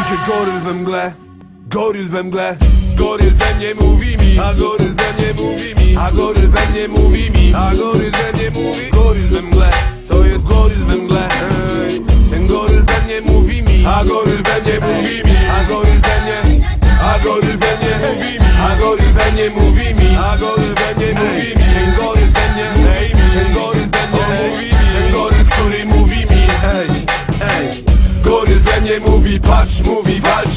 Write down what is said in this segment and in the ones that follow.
Idzie goryl we mgle, goryl we mgle. Goryl we mnie mówi mi, a goryl we mnie mówi mi A goryl we mnie mówi mi, a goryl we mnie mówi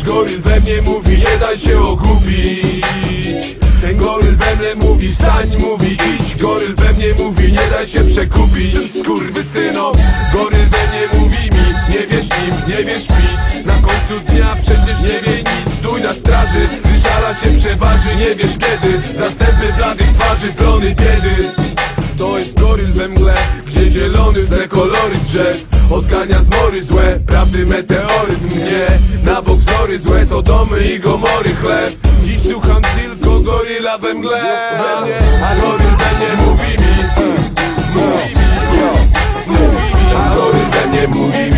Goryl we mnie mówi, nie daj się okupić. Ten goryl we mnie mówi, wstań, mówi, idź. Goryl we mnie mówi, nie daj się przekupić. Skurwysynom Goryl we mnie mówi mi, nie wierz nim, nie wierz nic Na końcu dnia przecież nie wie nic. Stój na straży, gdy szala się przeważy Nie wiesz kiedy, zastępy bladych twarzy Plony biedy to jest goryl we mgle, gdzie zielony w tle kolory drzew. Odgania zmory złe, prawdy meteoryt mnie. Na bok wzory złe, Sodomy i Gomory chleb. Dziś słucham tylko goryla we mgle. A goryl we mnie mówi mi Mówi mi, mówi mi. A goryl we mnie mówi mi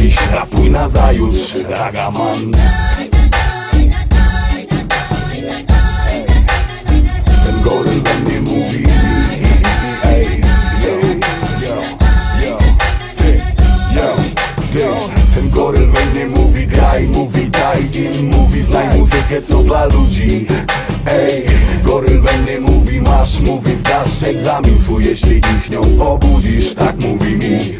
dziś, rapuj na zajutrz Ragaman. Ten goryl we mnie mówi Ej, yo, yo, yo, ty, yo, ty. Ten goryl we mnie mówi, graj, mówi, daj im Mówi, znaj muzykę, co dla ludzi. Ej, goryl we mnie mówi, masz, mówi, zdasz egzamin swój Jeśli ich nią obudzisz, tak mówi mi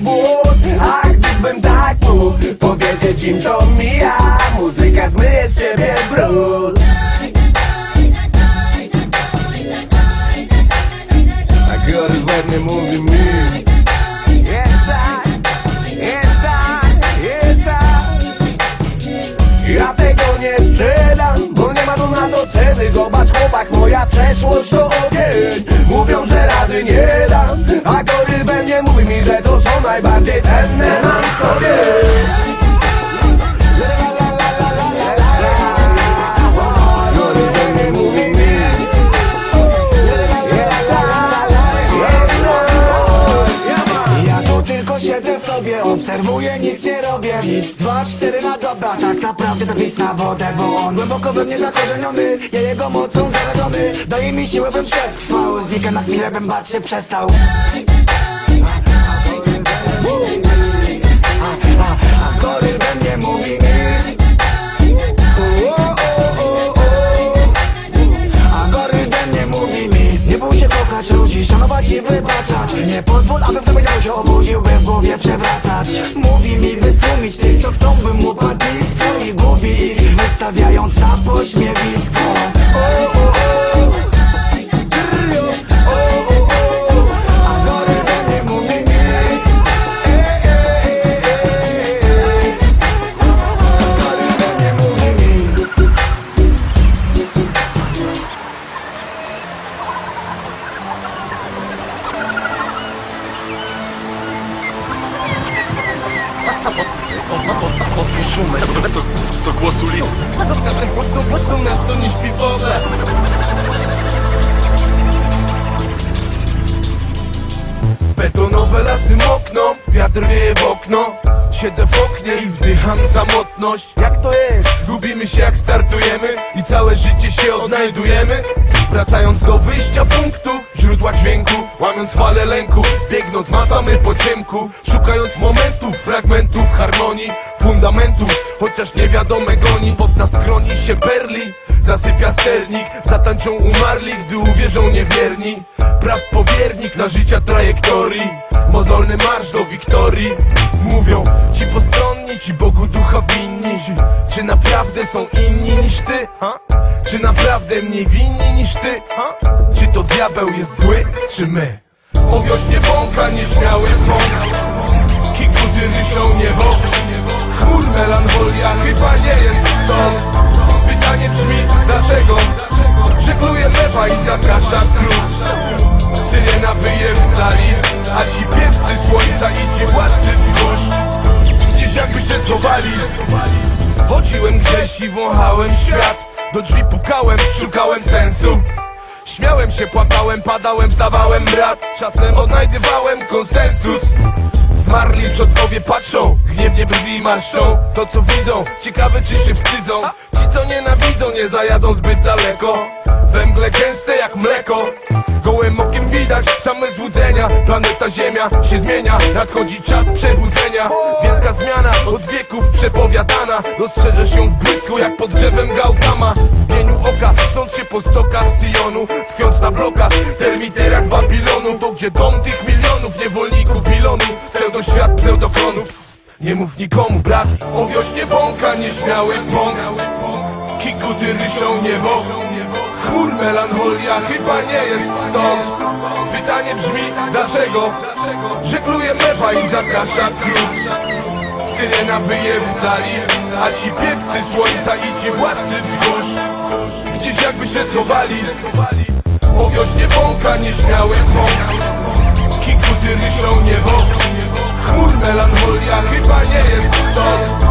Błąd A gdybym tak mógł Powiedzieć im to mija Muzyka zmyje z ciebie brud A gory we mnie mówi mi Yes I, yes I, yes I ja tego nie sprzedam, bo nie ma tu na to ceny. Zobacz chłopak, moja przeszłość to ogień. Mówią, że rady nie dam A gory mówi mi, że to są najbardziej cenne Mam w sobie obserwuję, nic nie robię. Nic, dwa, cztery na dobra, tak naprawdę to nic na wodę Bo on głęboko we mnie zakorzeniony, ja jego mocą zarażony. Daje mi siłę, bym przetrwał, znika na chwilę, bym bać się przestał Nie pozwól, aby w tobie dał się obudził, w głowie przewracać Mówi mi, by tych, co chcą, bym upadł blisko I gubi ich, wystawiając na pośmiewisko o. to głos ulicy To miasto nie śpi Betonowe lasy mokną, wiatr wieje w okno. Siedzę w oknie i wdycham samotność. Jak to jest? Lubimy się jak startujemy. I całe życie się odnajdujemy. Wracając do wyjścia punktu Źródła dźwięku, łamiąc fale lęku Biegnąc macamy po ciemku Szukając momentów, fragmentów harmonii Fundamentów, chociaż niewiadome goni Pod nas kroni się perli Zasypia sternik, zatańczą umarli Gdy uwierzą niewierni Praw powiernik na życia trajektorii Mozolny marsz do wiktorii Mówią ci postronni, ci Bogu ducha winni czy naprawdę są inni niż ty? Ha? Czy naprawdę mniej winni niż ty? Czy to diabeł jest zły, czy my? O wiośnie bąka nieśmiały pąk Kikuty ryszą niebo. Chmur melancholia chyba nie jest stąd. Pytanie brzmi dlaczego? Żegluje mewa i zaprasza król Syrena wyje w dali A ci piewcy słońca i ci władcy wzgórz Gdzieś jakby się schowali. Chodziłem gdzieś i wąchałem świat Do drzwi pukałem, szukałem sensu. Śmiałem się, płakałem, padałem, stawałem brat. Czasem odnajdywałem konsensus. Zmarli przodkowie patrzą, gniewnie brwi marszczą. To co widzą, ciekawe czy się wstydzą. Ci co nienawidzą, nie zajadą zbyt daleko. We mgle gęste jak mleko. Gołym okiem widać same złudzenia. Planeta Ziemia się zmienia Nadchodzi czas przebudzenia. Wielka zmiana od wieków przepowiadana. Dostrzeże się w błysku jak pod drzewem Gautama. Mieniu oka, stąd się po stokach Syjonu Tkwiąc na blokach, termiterach Babilonu. To gdzie dom tych milionów niewolników Milonu. Pseudoświat, pseudoklonów. Psst, Nie mów nikomu brat. O wiośnie bąka nieśmiały bąk Kikuty ryszą niebo Chmur melancholia chyba nie jest stąd. Pytanie brzmi dlaczego? Żegluje mewa i zaprasza król Syrena wyje w dali A ci piewcy słońca i ci władcy wzgórz Gdzieś jakby się schowali. O wiośnie bąka nieśmiały bąk Kikuty ryszą niebo. Chmur melancholia chyba nie jest stąd